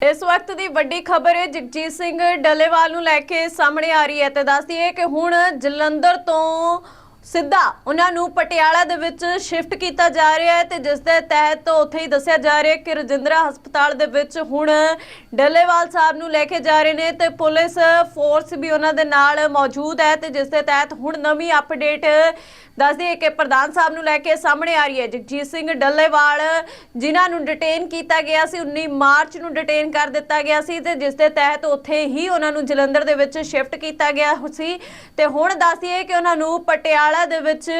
ਇਸ ਵਕਤ ਦੀ ਵੱਡੀ ਖਬਰ ਹੈ ਜਗਜੀਤ ਸਿੰਘ ਡੱਲੇਵਾਲ ਨੂੰ ਲੈ ਕੇ ਸਾਹਮਣੇ ਆ ਰਹੀ ਹੈ ਤੇ ਦੱਸਦੀ ਹੈ ਕਿ ਹੁਣ ਜਲੰਧਰ ਤੋਂ ਸਿੱਧਾ ਉਹਨਾਂ ਨੂੰ ਪਟਿਆਲਾ ਦੇ ਵਿੱਚ ਸ਼ਿਫਟ ਕੀਤਾ ਜਾ ਰਿਹਾ ਹੈ ਤੇ ਜਿਸ ਦੇ ਤਹਿਤ ਉੱਥੇ ਹੀ ਦੱਸਿਆ ਜਾ ਰਿਹਾ ਹੈ ਕਿ ਰਜਿੰਦਰਾ ਹਸਪਤਾਲ ਦੇ ਵਿੱਚ ਹੁਣ ਡੱਲੇਵਾਲ ਸਾਹਿਬ ਨੂੰ ਲੈ ਕੇ ਜਾ ਰਹੇ ਨੇ ਤੇ ਪੁਲਿਸ ਫੋਰਸ ਵੀ ਉਹਨਾਂ ਦੇ ਨਾਲ ਮੌਜੂਦ ਹੈ ਤੇ ਜਿਸ ਦੇ ਤਹਿਤ ਹੁਣ ਨਵੀਂ ਅਪਡੇਟ ਦੱਸਦੀ ਹੈ ਕਿ ਪ੍ਰਧਾਨ ਸਾਹਿਬ ਨੂੰ ਲੈ ਕੇ ਸਾਹਮਣੇ ਆ ਰਹੀ ਹੈ। ਜਗਜੀਤ ਸਿੰਘ ਡੱਲੇਵਾਲ, ਜਿਨ੍ਹਾਂ ਨੂੰ ਡਿਟੇਨ ਕੀਤਾ ਗਿਆ ਸੀ 19 ਮਾਰਚ ਨੂੰ ਡਿਟੇਨ ਕਰ ਦਿੱਤਾ ਗਿਆ ਸੀ ਤੇ ਜਿਸ ਦੇ ਤਹਿਤ ਉੱਥੇ ਹੀ ਉਹਨਾਂ ਨੂੰ ਜਲੰਧਰ ਦੇ ਵਿੱਚ ਸ਼ਿਫਟ ਕੀਤਾ ਗਿਆ ਸੀ। ਤੇ ਹੁਣ ਦੱਸਦੀ ਹੈ ਕਿ ਉਹਨਾਂ ਨੂੰ ਪਟਿਆਲਾ ਦੇ ਵਿੱਚ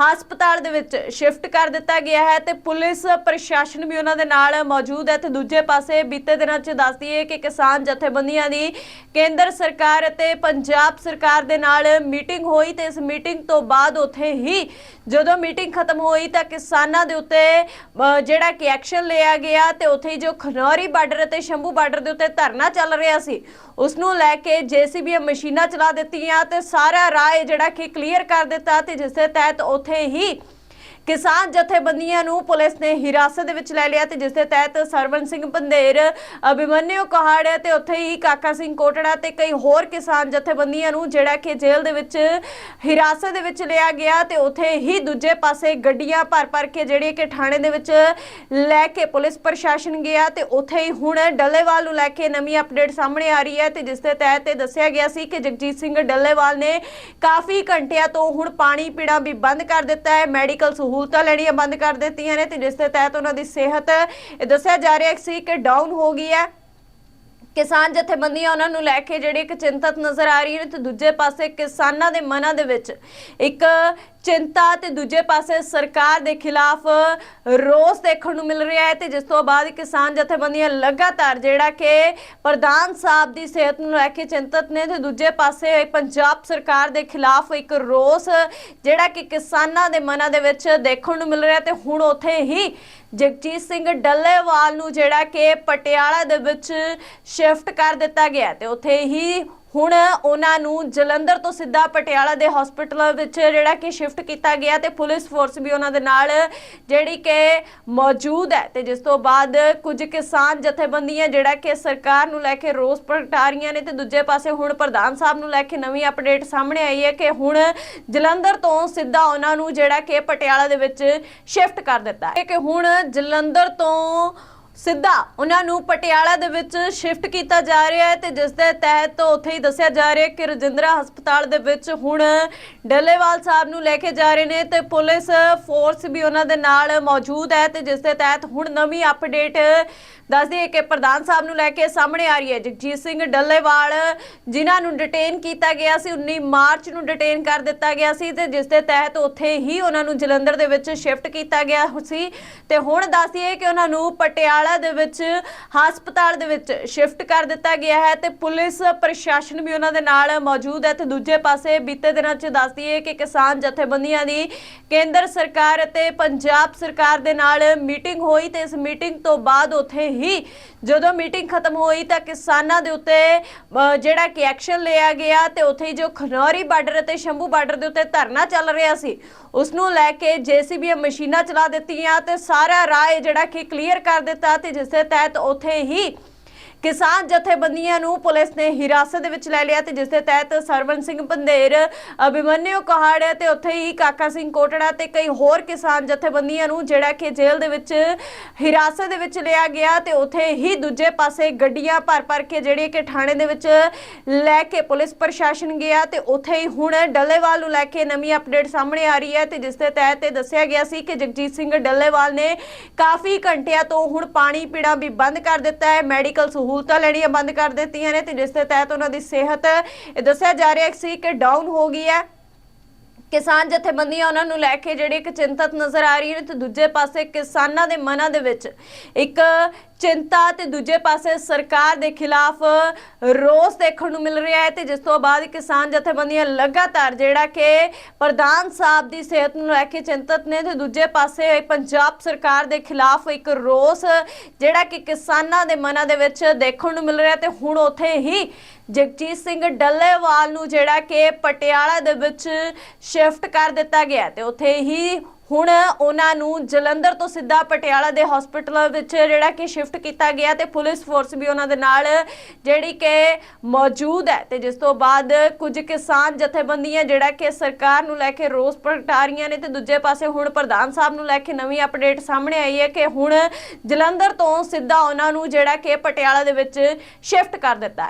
ਹਸਪਤਾਲ ਦੇ ਵਿੱਚ ਸ਼ਿਫਟ ਕਰ ਦਿੱਤਾ ਗਿਆ ਹੈ ਤੇ ਪੁਲਿਸ ਪ੍ਰਸ਼ਾਸਨ ਵੀ ਉਹਨਾਂ ਦੇ ਨਾਲ ਮੌਜੂਦ ਹੈ। ਤੇ ਦੂਜੇ ਪਾਸੇ ਬੀਤੇ ਦਿਨਾਂ 'ਚ ਦੱਸਦੀ ਹੈ ਕਿ ਕਿਸਾਨ ਜਥੇਬੰਦੀਆਂ ਦੀ ਕੇਂਦਰ ਸਰਕਾਰ ਅਤੇ ਪੰਜਾਬ ਸਰਕਾਰ ਦੇ ਨਾਲ ਮੀਟਿੰਗ ਹੋਈ ਤੇ ਇਸ ਮੀਟਿੰਗ ਤੋਂ ਬਾਅਦ ਉੱਥੇ ਹੀ ਜਦੋਂ ਮੀਟਿੰਗ ਖਤਮ ਹੋਈ ਤਾਂ ਕਿਸਾਨਾਂ ਦੇ ਉੱਤੇ ਜਿਹੜਾ ਕਿ ਐਕਸ਼ਨ ਲਿਆ ਗਿਆ ਤੇ ਉੱਥੇ ਹੀ ਜੋ ਖਨੌਰੀ ਬਾਰਡਰ ਅਤੇ ਸ਼ੰਭੂ ਬਾਰਡਰ ਦੇ ਉੱਤੇ ਧਰਨਾ ਚੱਲ ਰਿਹਾ ਸੀ, ਉਸ ਨੂੰ ਲੈ ਕੇ ਜੀਸੀਬੀ ਮਸ਼ੀਨਾਂ ਚਲਾ ਦਿੱਤੀਆਂ ਤੇ ਸਾਰਾ ਰਾਹ ਜਿਹੜਾ ਕਿ ਕਲੀਅਰ ਕਰ ਦਿੱਤਾ ਤੇ ਜਿਸ ਦੇ ਤਹਿਤ ਉੱਥੇ ਹੀ ਕਿਸਾਨ ਜਥੇਬੰਦੀਆਂ ਨੂੰ ਪੁਲਿਸ ਨੇ ਹਿਰਾਸਤ ਦੇ ਵਿੱਚ ਲੈ ਲਿਆ ਤੇ ਜਿਸ ਦੇ ਤਹਿਤ ਸਰਵਨ ਸਿੰਘ ਪੰਧੇਰ ਅਭਿਮਨਿਓ ਕਹਾੜ ਤੇ ਉੱਥੇ ਹੀ ਕਾਕਾ ਸਿੰਘ ਕੋਟੜਾ ਤੇ ਕਈ ਹੋਰ ਕਿਸਾਨ ਜਥੇਬੰਦੀਆਂ ਨੂੰ ਜਿਹੜਾ ਕਿ ਜੇਲ੍ਹ ਦੇ ਵਿੱਚ ਹਿਰਾਸਤ ਦੇ ਵਿੱਚ ਲਿਆ ਗਿਆ ਤੇ ਉੱਥੇ ਹੀ ਦੂਜੇ ਪਾਸੇ ਗੱਡੀਆਂ ਭਰ ਭਰ ਕੇ ਜਿਹੜੀ ਕਿ ਥਾਣੇ ਦੇ ਵਿੱਚ ਲੈ ਕੇ ਪੁਲਿਸ ਪ੍ਰਸ਼ਾਸਨ ਗਿਆ ਤੇ ਉੱਥੇ ਹੀ ਹੁਣ ਡੱਲੇਵਾਲ ਨੂੰ ਲੈ ਕੇ ਨਵੀਂ ਅਪਡੇਟ ਸਾਹਮਣੇ ਆ ਰਹੀ ਹੈ ਤੇ ਜਿਸ ਦੇ ਤਹਿਤ ਇਹ ਦੱਸਿਆ ਗਿਆ ਸੀ ਕਿ ਜਗਜੀਤ ਸਿੰਘ ਡੱਲੇਵਾਲ ਨੇ ਕਾਫੀ ਘੰਟਿਆਂ ਤੋਂ ਹੁਣ ਪਾਣੀ ਪੀਣਾ ਵੀ ਬੰਦ ਕਰ ਦਿੱਤਾ ਹੈ, ਮੈਡੀਕਲ ਸਹੂਲਤਾਂ ਸਹੂਲਤਾਂ ਲੈਣੀਆਂ ਬੰਦ ਕਰ ਦਿੱਤੀਆਂ ਨੇ ਤੇ ਜਿਸ ਦੇ ਤਹਿਤ ਉਹਨਾਂ ਦੀ ਸਿਹਤ ਦੱਸਿਆ ਜਾ ਰਿਹਾ ਸੀ ਕਿ ਡਾਊਨ ਹੋ ਗਈ ਹੈ। ਕਿਸਾਨ ਜਥੇਬੰਦੀਆਂ ਉਹਨਾਂ ਨੂੰ ਲੈ ਕੇ ਜਿਹੜੀ ਇੱਕ ਚਿੰਤਤ ਨਜ਼ਰ ਆ ਰਹੀਆਂ ਨੇ ਤੇ ਦੂਜੇ ਪਾਸੇ ਕਿਸਾਨਾਂ ਦੇ ਮਨਾਂ ਦੇ ਵਿੱਚ ਇੱਕ ਚਿੰਤਾ ਤੇ ਦੂਜੇ ਪਾਸੇ ਸਰਕਾਰ ਦੇ ਖਿਲਾਫ ਰੋਸ ਦੇਖਣ ਨੂੰ ਮਿਲ ਰਿਹਾ ਹੈ ਤੇ ਜਿਸ ਤੋਂ ਬਾਅਦ ਕਿਸਾਨ ਜਥੇਬੰਦੀਆਂ ਲਗਾਤਾਰ ਜਿਹੜਾ ਕਿ ਪ੍ਰਧਾਨ ਸਾਹਿਬ ਦੀ ਸਿਹਤ ਨੂੰ ਲੈ ਕੇ ਚਿੰਤਤ ਨੇ ਤੇ ਦੂਜੇ ਪਾਸੇ ਪੰਜਾਬ ਸਰਕਾਰ ਦੇ ਖਿਲਾਫ ਇੱਕ ਰੋਸ ਜਿਹੜਾ ਕਿ ਕਿਸਾਨਾਂ ਦੇ ਮਨਾਂ ਦੇ ਵਿੱਚ ਦੇਖਣ ਨੂੰ ਮਿਲ ਰਿਹਾ ਤੇ ਹੁਣ ਉੱਥੇ ਹੀ ਜਗਜੀਤ ਸਿੰਘ ਡੱਲੇਵਾਲ ਨੂੰ ਜਿਹੜਾ ਕਿ ਪਟਿਆਲਾ ਦੇ ਵਿੱਚ ਸ਼ਿਫਟ ਕਰ ਦਿੱਤਾ ਗਿਆ ਤੇ ਉੱਥੇ ਹੀ ਹੁਣ ਉਹਨਾਂ ਨੂੰ ਜਲੰਧਰ ਤੋਂ ਸਿੱਧਾ ਪਟਿਆਲਾ ਦੇ ਹਸਪੀਟਲ ਵਿੱਚ ਜਿਹੜਾ ਕਿ ਸ਼ਿਫਟ ਕੀਤਾ ਗਿਆ ਤੇ ਪੁਲਿਸ ਫੋਰਸ ਵੀ ਉਹਨਾਂ ਦੇ ਨਾਲ ਜਿਹੜੀ ਕਿ ਮੌਜੂਦ ਹੈ ਤੇ ਜਿਸ ਤੋਂ ਬਾਅਦ ਕੁਝ ਕਿਸਾਨ ਜਥੇਬੰਦੀਆਂ ਜਿਹੜਾ ਕਿ ਸਰਕਾਰ ਨੂੰ ਲੈ ਕੇ ਰੋਸ ਪ੍ਰਗਟਾ ਰਹੀਆਂ ਨੇ ਤੇ ਦੂਜੇ ਪਾਸੇ ਹੁਣ ਪ੍ਰਧਾਨ ਸਾਹਿਬ ਨੂੰ ਲੈ ਕੇ ਨਵੀਂ ਅਪਡੇਟ ਸਾਹਮਣੇ ਆਈ ਹੈ ਕਿ ਹੁਣ ਜਲੰਧਰ ਤੋਂ ਸਿੱਧਾ ਉਹਨਾਂ ਨੂੰ ਜਿਹੜਾ ਕਿ ਪਟਿਆਲਾ ਦੇ ਵਿੱਚ ਸ਼ਿਫਟ ਕਰ ਦਿੱਤਾ ਹੈ ਕਿ ਹੁਣ ਜਲੰਧਰ ਤੋਂ ਸਿੱਧਾ ਉਹਨਾਂ ਨੂੰ ਪਟਿਆਲਾ ਦੇ ਵਿੱਚ ਸ਼ਿਫਟ ਕੀਤਾ ਜਾ ਰਿਹਾ ਹੈ ਤੇ ਜਿਸ ਦੇ ਤਹਿਤ ਉੱਥੇ ਹੀ ਦੱਸਿਆ ਜਾ ਰਿਹਾ ਹੈ ਕਿ ਰਜਿੰਦਰਾ ਹਸਪਤਾਲ ਦੇ ਵਿੱਚ ਹੁਣ ਡੱਲੇਵਾਲ ਸਾਹਿਬ ਨੂੰ ਲੈ ਕੇ ਜਾ ਰਹੇ ਨੇ ਤੇ ਪੁਲਿਸ ਫੋਰਸ ਵੀ ਉਹਨਾਂ ਦੇ ਨਾਲ ਮੌਜੂਦ ਹੈ ਤੇ ਜਿਸ ਦੇ ਤਹਿਤ ਹੁਣ ਨਵੀਂ ਅਪਡੇਟ ਦੱਸਦੀ ਹੈ ਕਿ ਪ੍ਰਧਾਨ ਸਾਹਿਬ ਨੂੰ ਲੈ ਕੇ ਸਾਹਮਣੇ ਆ ਰਹੀ ਹੈ। ਜਗਜੀਤ ਸਿੰਘ ਡੱਲੇਵਾਲ, ਜਿਨ੍ਹਾਂ ਨੂੰ ਡਿਟੇਨ ਕੀਤਾ ਗਿਆ ਸੀ 19 ਮਾਰਚ ਨੂੰ ਡਿਟੇਨ ਕਰ ਦਿੱਤਾ ਗਿਆ ਸੀ ਤੇ ਜਿਸ ਦੇ ਤਹਿਤ ਉੱਥੇ ਹੀ ਉਹਨਾਂ ਨੂੰ ਜਲੰਧਰ ਦੇ ਵਿੱਚ ਸ਼ਿਫਟ ਕੀਤਾ ਗਿਆ ਸੀ। ਤੇ ਹੁਣ ਦੱਸਦੀ ਹੈ ਕਿ ਉਹਨਾਂ ਨੂੰ ਪਟਿਆਲਾ ਦੇ ਵਿੱਚ, ਹਸਪਤਾਲ ਦੇ ਵਿੱਚ ਸ਼ਿਫਟ ਕਰ ਦਿੱਤਾ ਗਿਆ ਹੈ ਤੇ ਪੁਲਿਸ ਪ੍ਰਸ਼ਾਸਨ ਵੀ ਉਹਨਾਂ ਦੇ ਨਾਲ ਮੌਜੂਦ ਹੈ। ਤੇ ਦੂਜੇ ਪਾਸੇ ਬੀਤੇ ਦਿਨਾਂ 'ਚ ਦੱਸਦੀ ਹੈ ਕਿ ਕਿਸਾਨ ਜਥੇਬੰਦੀਆਂ ਦੀ ਕੇਂਦਰ ਸਰਕਾਰ ਅਤੇ ਪੰਜਾਬ ਸਰਕਾਰ ਦੇ ਨਾਲ ਮੀਟਿੰਗ ਹੋਈ ਤੇ ਇਸ ਮੀਟਿੰਗ ਤੋਂ ਬਾਅਦ ਉੱਥੇ ਹੀ ਜਦੋਂ ਮੀਟਿੰਗ ਖਤਮ ਹੋਈ ਤਾਂ ਕਿਸਾਨਾਂ ਦੇ ਉੱਤੇ ਜਿਹੜਾ ਕਿ ਐਕਸ਼ਨ ਲਿਆ ਗਿਆ ਤੇ ਉੱਥੇ ਹੀ ਜੋ ਖਨੌਰੀ ਬਾਰਡਰ ਅਤੇ ਸ਼ੰਭੂ ਬਾਰਡਰ ਦੇ ਉੱਤੇ ਧਰਨਾ ਚੱਲ ਰਿਹਾ ਸੀ, ਉਸ ਨੂੰ ਲੈ ਕੇ ਜੀਸੀਬੀ ਮਸ਼ੀਨਾਂ ਚਲਾ ਦਿੱਤੀਆਂ ਤੇ ਸਾਰਾ ਰਾਹ ਜਿਹੜਾ ਕਿ ਕਲੀਅਰ ਕਰ ਦਿੱਤਾ ਤੇ ਜਿਸ ਦੇ ਤਹਿਤ ਉੱਥੇ ਹੀ ਕਿਸਾਨ ਜਥੇਬੰਦੀਆਂ ਨੂੰ ਪੁਲਿਸ ਨੇ ਹਿਰਾਸਤ ਦੇ ਵਿੱਚ ਲੈ ਲਿਆ ਤੇ ਜਿਸ ਦੇ ਤਹਿਤ ਸਰਵਨ ਸਿੰਘ ਪੰਧੇਰ ਅਭਿਮਨਿਓ ਕਹਾੜ ਤੇ ਉੱਥੇ ਹੀ ਕਾਕਾ ਸਿੰਘ ਕੋਟੜਾ ਤੇ ਕਈ ਹੋਰ ਕਿਸਾਨ ਜਥੇਬੰਦੀਆਂ ਨੂੰ ਜਿਹੜਾ ਕਿ ਜੇਲ੍ਹ ਦੇ ਵਿੱਚ ਹਿਰਾਸਤ ਦੇ ਵਿੱਚ ਲਿਆ ਗਿਆ ਤੇ ਉੱਥੇ ਹੀ ਦੂਜੇ ਪਾਸੇ ਗੱਡੀਆਂ ਭਰ ਭਰ ਕੇ ਜਿਹੜੀ ਕਿ ਥਾਣੇ ਦੇ ਵਿੱਚ ਲੈ ਕੇ ਪੁਲਿਸ ਪ੍ਰਸ਼ਾਸਨ ਗਿਆ ਤੇ ਉੱਥੇ ਹੀ ਹੁਣ ਡੱਲੇਵਾਲ ਨੂੰ ਲੈ ਕੇ ਨਵੀਂ ਅਪਡੇਟ ਸਾਹਮਣੇ ਆ ਰਹੀ ਹੈ ਤੇ ਜਿਸ ਦੇ ਤਹਿਤ ਇਹ ਦੱਸਿਆ ਗਿਆ ਸੀ ਕਿ ਜਗਜੀਤ ਸਿੰਘ ਡੱਲੇਵਾਲ ਨੇ ਕਾਫੀ ਘੰਟਿਆਂ ਤੋਂ ਹੁਣ ਪਾਣੀ ਪੀਣਾ ਵੀ ਬੰਦ ਕਰ ਦਿੱਤਾ ਹੈ, ਮੈਡੀਕਲ ਸਹੂਲਤ ਸਹੂਲਤਾਂ ਲੈਣੀਆਂ ਬੰਦ ਕਰ ਦਿੱਤੀਆਂ ਨੇ ਤੇ ਜਿਸ ਦੇ ਤਹਿਤ ਉਹਨਾਂ ਦੀ ਸਿਹਤ ਦੱਸਿਆ ਜਾ ਰਿਹਾ ਸੀ ਕਿ ਡਾਊਨ ਹੋ ਗਈ ਹੈ। ਕਿਸਾਨ ਜਥੇਬੰਦੀਆਂ ਉਹਨਾਂ ਨੂੰ ਲੈ ਕੇ ਜਿਹੜੀ ਇੱਕ ਚਿੰਤਤ ਨਜ਼ਰ ਆ ਰਹੀ ਨੇ ਤੇ ਦੂਜੇ ਪਾਸੇ ਕਿਸਾਨਾਂ ਦੇ ਮਨਾਂ ਦੇ ਵਿੱਚ ਇੱਕ ਚਿੰਤਾ ਤੇ ਦੂਜੇ ਪਾਸੇ ਸਰਕਾਰ ਦੇ ਖਿਲਾਫ ਰੋਸ ਦੇਖਣ ਨੂੰ ਮਿਲ ਰਿਹਾ ਹੈ ਤੇ ਜਿਸ ਤੋਂ ਬਾਅਦ ਕਿਸਾਨ ਜਥੇਬੰਦੀਆਂ ਲਗਾਤਾਰ ਜਿਹੜਾ ਕਿ ਪ੍ਰਧਾਨ ਸਾਹਿਬ ਦੀ ਸਿਹਤ ਨੂੰ ਲੈ ਕੇ ਚਿੰਤਤ ਨੇ ਤੇ ਦੂਜੇ ਪਾਸੇ ਪੰਜਾਬ ਸਰਕਾਰ ਦੇ ਖਿਲਾਫ ਇੱਕ ਰੋਸ ਜਿਹੜਾ ਕਿ ਕਿਸਾਨਾਂ ਦੇ ਮਨਾਂ ਦੇ ਵਿੱਚ ਦੇਖਣ ਨੂੰ ਮਿਲ ਰਿਹਾ ਤੇ ਹੁਣ ਉੱਥੇ ਹੀ ਜਗਜੀਤ ਸਿੰਘ ਡੱਲੇਵਾਲ ਨੂੰ ਜਿਹੜਾ ਕਿ ਪਟਿਆਲਾ ਦੇ ਵਿੱਚ ਸ਼ਿਫਟ ਕਰ ਦਿੱਤਾ ਗਿਆ ਤੇ ਉੱਥੇ ਹੀ ਹੁਣ ਉਹਨਾਂ ਨੂੰ ਜਲੰਧਰ ਤੋਂ ਸਿੱਧਾ ਪਟਿਆਲਾ ਦੇ ਹਸਪੀਟਲ ਵਿੱਚ ਜਿਹੜਾ ਕਿ ਸ਼ਿਫਟ ਕੀਤਾ ਗਿਆ ਤੇ ਪੁਲਿਸ ਫੋਰਸ ਵੀ ਉਹਨਾਂ ਦੇ ਨਾਲ ਜਿਹੜੀ ਕਿ ਮੌਜੂਦ ਹੈ ਤੇ ਜਿਸ ਤੋਂ ਬਾਅਦ ਕੁਝ ਕਿਸਾਨ ਜਥੇਬੰਦੀਆਂ ਜਿਹੜਾ ਕਿ ਸਰਕਾਰ ਨੂੰ ਲੈ ਕੇ ਰੋਸ ਪ੍ਰਗਟਾ ਰਹੀਆਂ ਨੇ ਤੇ ਦੂਜੇ ਪਾਸੇ ਹੁਣ ਪ੍ਰਧਾਨ ਸਾਹਿਬ ਨੂੰ ਲੈ ਕੇ ਨਵੀਂ ਅਪਡੇਟ ਸਾਹਮਣੇ ਆਈ ਹੈ ਕਿ ਹੁਣ ਜਲੰਧਰ ਤੋਂ ਸਿੱਧਾ ਉਹਨਾਂ ਨੂੰ ਜਿਹੜਾ ਕਿ ਪਟਿਆਲਾ ਦੇ ਵਿੱਚ ਸ਼ਿਫਟ ਕਰ ਦਿੱਤਾ